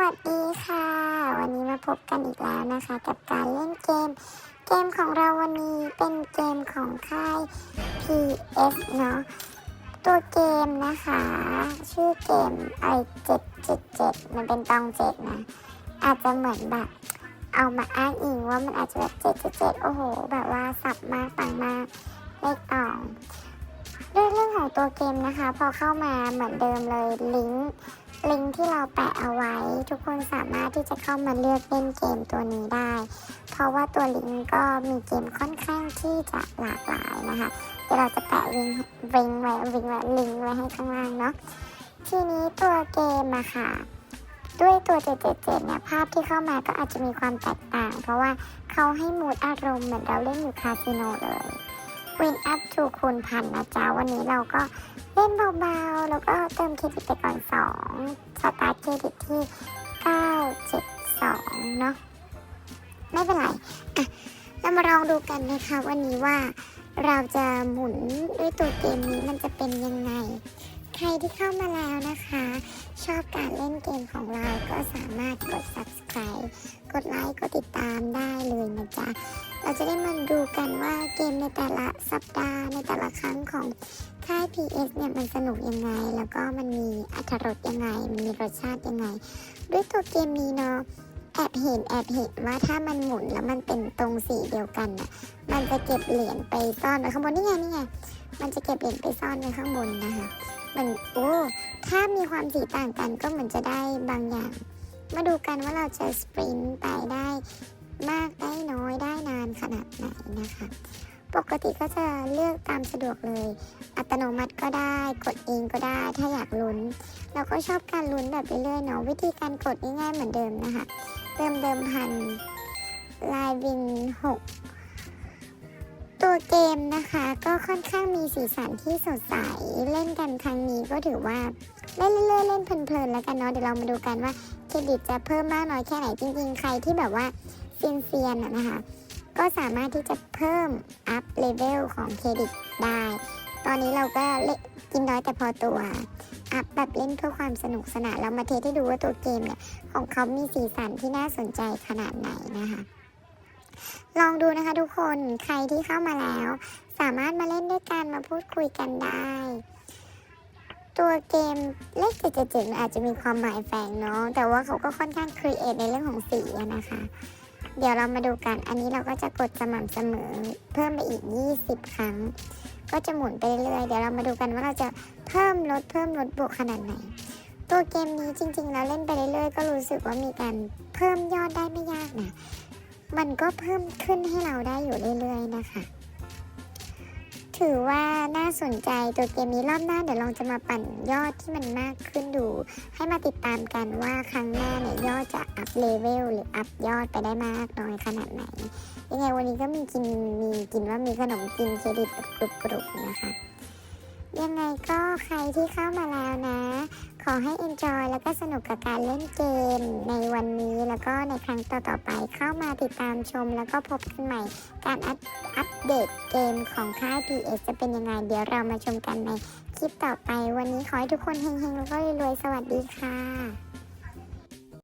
วัสดีค่ะ วันนี้มาพบกันอีกแล้วนะคะ กับการเล่นเกม เกมของเราวันนี้เป็นเกมของค่าย PS เนาะตัวเกมนะคะ ชื่อเกมไอเจ็ดเจ็ดเจ็ดมันเป็นตองเจ็ดนะอาจจะเหมือนแบบเอามาอ้างอิงว่ามันอาจจะแบบเจ็ดเจ็ดเจ็ดโอ้โห แบบว่าสับมากปังมากเลขตองด้วยเรื่องของตัวเกมนะคะ พอเข้ามาเหมือนเดิมเลยลิงก์ ลิงก์ที่เราแปะเอาไว้ ทุกคนสามารถที่จะเข้ามาเลือกเล่นเกมตัวนี้ได้ เพราะว่าตัวลิงก์ก็มีเกมค่อนข้างที่จะหลากหลายนะคะเดี๋ยวเราจะแปะลิงก์ลิงก์ไว้ลิงก์ไว้ลิงก์ไว้ให้ข้างล่างเนาะทีนี้ตัวเกมอะค่ะด้วยตัว 777 เนี่ย ภาพที่เข้ามาก็อาจจะมีความแตกต่าง เพราะว่าเขาให้มูดอารมณ์เหมือนเราเล่นอยู่คาสิโนเลย Win up to คูณพันนะจ๊ะ วันนี้เราก็เล่นเบาๆ แล้วก็เติมเครดิตไปก่อน2สตาร์ทเครดิตที่ 972 เนาะไม่เป็นไร อะ เรามาลองดูกันนะคะวันนี้ว่าเราจะหมุนด้วยตัวเกมนี้มันจะเป็นยังไง ใครที่เข้ามาแล้วนะคะ ชอบการเล่นเกมของเราก็สามารถกด subscribe กดไลค์ กดติดตามได้เลยนะจ๊ะ เราจะได้มาดูกันว่าเกมในแต่ละสัปดาห์ในแต่ละครั้งของค่าย PS เนี่ยมันสนุกยังไง แล้วก็มันมีอรรถรสยังไง มันมีรสชาติยังไง ด้วยตัวเกมนี้เนาะแอบเห็นแอบเห็นว่าถ้ามันหมุนแล้วมันเป็นตรงสีเดียวกันน่ะมันจะเก็บเหรียญไปซ่อนไว้ข้างบนนี่ไงนี่ไงมันจะเก็บเหรียญไปซ่อนไว้ข้างบนนะคะมันโอ้ถ้ามีความสีต่างกันก็เหมือนจะได้บางอย่าง มาดูกันว่าเราจะสปรินต์ไปได้ มากได้น้อยได้นานขนาดไหนนะคะ ปกติก็จะเลือกตามสะดวกเลย อัตโนมัติก็ได้กดเองก็ได้ถ้าอยากลุ้น เราก็ชอบการลุ้นแบบเรื่อยๆเนาะวิธีการกดง่ายๆเหมือนเดิมนะคะเติมเดิมพันลายวินหกตัวเกมนะคะ ก็ค่อนข้างมีสีสันที่สดใส เล่นกันครั้งนี้ก็ถือว่า เล่นเรื่อยๆเล่นเพลินๆแล้วกันเนาะเดี๋ยวเรามาดูกันว่าเครดิตจะเพิ่มมากน้อยแค่ไหนจริงๆ ใครที่แบบว่า เซียนๆนะคะ ก็สามารถที่จะเพิ่มอัพเลเวลของเครดิตได้ ตอนนี้เราก็เล่กินน้อยแต่พอตัว อัพแบบเล่นเพื่อความสนุกสนานเรามาเทสให้ดูว่าตัวเกมเนี่ย ของเขามีสีสันที่น่าสนใจขนาดไหนนะคะ ลองดูนะคะทุกคนใครที่เข้ามาแล้ว สามารถมาเล่นด้วยกันมาพูดคุยกันได้ตัวเกมเลข777มันอาจจะมีความหมายแฝงเนาะแต่ว่าเขาก็ค่อนข้างครีเอทในเรื่องของสีนะคะ เดี๋ยวเรามาดูกัน อันนี้เราก็จะกดสม่ำเสมอ เพิ่มไปอีก 20 ครั้ง ก็จะหมุนไปเรื่อยๆเดี๋ยวเรามาดูกันว่าเราจะเพิ่มลดเพิ่มลดบวกขนาดไหน ตัวเกมนี้จริงๆเราเล่นไปเรื่อยๆก็รู้สึกว่ามีการเพิ่มยอดได้ไม่ยากนะ มันก็เพิ่มขึ้นให้เราได้อยู่เรื่อยๆนะคะ ถือว่าน่าสนใจตัวเกมนี้รอบหน้าเดี๋ยวลองจะมาปั่นยอดที่มันมากขึ้นดู ให้มาติดตามกันว่าครั้งหน้าเนี่ยยอดจะอัพเลเวลหรืออัพยอดไปได้มากน้อยขนาดไหนยังไงวันนี้ก็มีกินมีกินว่ามีขนมกินเครดิตกรุบกรุบนะคะ ยังไงก็ใครที่เข้ามาแล้วนะ ขอให้ enjoy แล้วก็สนุกกับการเล่นเกม ในวันนี้แล้วก็ในครั้งต่อๆไปเข้ามาติดตามชม แล้วก็พบกันใหม่ การอัปเดตเกมของค่าย PS จะเป็นยังไง เดี๋ยวเรามาชมกันในคลิปต่อไป วันนี้ขอให้ทุกคนเฮงๆแล้วก็รวยๆสวัสดีค่ะ